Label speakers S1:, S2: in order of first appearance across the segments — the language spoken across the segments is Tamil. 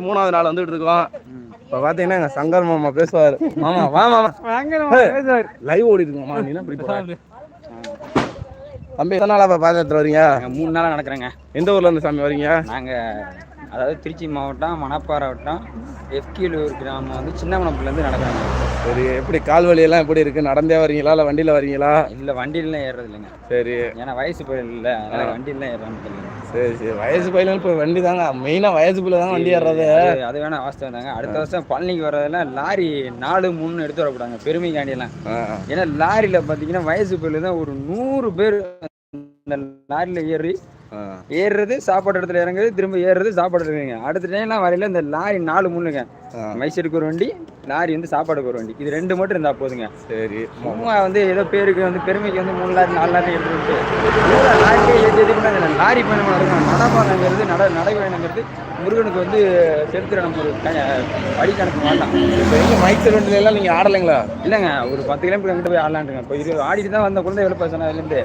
S1: மூணாவது நாள் வந்துட்டு இருக்கோம் இப்ப பாத்தீங்கன்னா எங்க சங்கர் மாமா பேசுவாரு. மாமா வா மாமா. லைவ் ஓடி இருக்கு மாமா நீ என்ன இப்படி? தம்பி எத்தனை நாளா இப்ப பாதயாத்திரை வரீங்க
S2: மூணு நாளாக நடக்கிறேங்க.
S1: எந்த ஊர்ல இருந்து சாமி வரீங்க?
S2: நாங்கள் அதாவது திருச்சி மாவட்டம் மணப்பாறை வட்டம் எஃப்கியூலூர் கிராமம் வந்து சின்னமனப்புலேருந்து நடக்கிறாங்க.
S1: சரி எப்படி கால் வலி எல்லாம் எப்படி இருக்கு? நடந்தே வரீங்களா? இல்ல வண்டியில வரீங்களா?
S2: இல்லை வண்டியிலாம் ஏறுறது இல்லைங்க
S1: சரி.
S2: ஏன்னா வயசு போயிடல இல்லை அதனால் வண்டியிலாம் ஏறாமல்
S1: சரி சரி. வயசு பையனும் இப்போ வண்டி தாங்க மெயினா வயசு பிள்ளை தாங்க வண்டி ஏறுறது
S2: அது அது வேணா வாஸ்தவம் தாங்க. அடுத்த வருஷம் பழனிக்கு வர்றதெல்லாம் லாரி நாலு மூணு எடுத்து வரக்கூடாங்க பெருமைக்காண்டியெல்லாம். ஏன்னா லாரியில் பார்த்தீங்கன்னா வயசு பிள்ளை தான் ஒரு நூறு பேர் இந்த லாரியில் ஏறி. ஏறுறது சாப்பாடு இடத்துல இறங்குறது திரும்ப ஏறுறது சாப்பாடு இடத்துலங்க அடுத்த டைம்லாம் வரையில இந்த லாரி நாலு மூணுங்க. மைசூருக்கு ஒரு வண்டி லாரி வந்து சாப்பாடுக்கு ஒரு வண்டி. இது ரெண்டு மட்டும் இருந்தா போதுங்க.
S1: சரி.
S2: சும்மா வந்து ஏதோ பேருக்கு வந்து பெருமைக்கு வந்து மூணு லாரி நாலு லாரி எடுத்துட்டு பூரா பண்ணாங்க இந்த லாரி பயணம் நடக்கும். நடப்பாங்கிறது நட நடைபயணங்கிறது முருகனுக்கு வந்து செலுத்துற நம்ம ஒரு வழி கணக்கு வாழலாம்
S1: இப்போ எங்க மைக் செல்வண்டில எல்லாம் நீங்க ஆடலைங்களா?
S2: இல்லைங்க ஒரு பத்து கிலோமீட்டர் அங்கிட்டு போய் ஆடலான்ட்டுங்க. இப்போ இது ஆடிட்டு தான் வந்த குழந்தை எவ்வளோ சொன்னதுலேருந்து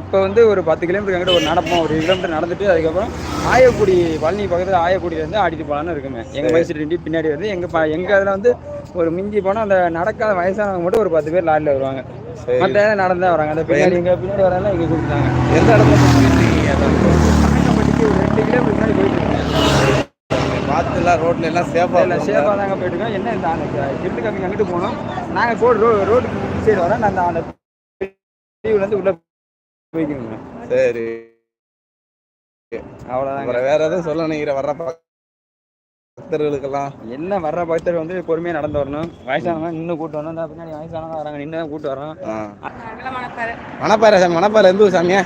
S2: இப்போ வந்து ஒரு பத்து கிலோமீட்டர் அங்கிட்ட ஒரு நடப்போம் ஒரு கிலோமீட்டர் நடந்துட்டு அதுக்கப்புறம் ஆயக்குடி பழனி பக்கத்தில் ஆயக்குடியில இருந்து ஆடிட்டு போகலான்னு இருக்குங்க. எங்கள் மைசூர் பின்னாடி வருது எங்கள் எங்கள் அதில் வந்து ஒரு மிஞ்சி போனால் அந்த நடக்காத வயசானவங்க மட்டும் ஒரு பத்து பேர் லாரியில் வருவாங்க. மற்ற நடந்து வராங்க. அந்த பின்னாடி எங்கள் பின்னாடி வரலாம் இங்கே கொடுத்தாங்க
S1: எந்த இடத்துல போயிட்டு இருக்கீங்க
S2: பட்டிக்கு ஒரு ரெண்டு கிலோமீட்டர் முன்னாடி போயிட்டு இருக்கேன்.
S1: பார்த்துலாம் ரோட்ல எல்லாம் சேஃபா
S2: இல்லை சேஃபாக தாங்க போயிட்டு இருக்கோம். என்ன இந்த அந்த கிட்டு கம்மி அங்கிட்டு போனோம். நாங்கள் போடு ரோ ரோடு சைடு வரோம். நான் அந்த தீவுலேருந்து உள்ளே போய்க்கணுங்க
S1: சரி. அப்புறம் வேற எதுவும் சொல்ல நினைக்கிற? வர்ற பக்தர்களுக்கெல்லாம்
S2: என்ன வர்ற பக்தர் வந்து பொறுமையாக நடந்து வரணும். வயசானவங்க நின்று கூட்டு வரணும். பின்னாடி வயசானவங்க வராங்க நின்று தான் கூட்டு வரோம்.
S1: ஆ. மணப்பாறை சாமி. மணப்பாறை எந்த ஊர் சாமி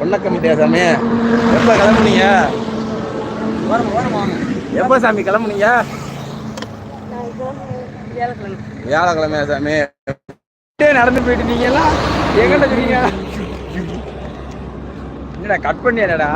S1: பொன்னக்கமிட்டியா சாமி? எப்போ கிளம்புனீங்க? எப்போ சாமி கிளம்புனீங்க? வியாழக்கிழமையா சாமி?
S2: நடந்து போயிட்டு நீங்களா எங்கிட்ட சொன்னீங்க என்னடா கட் பண்ணியாடா?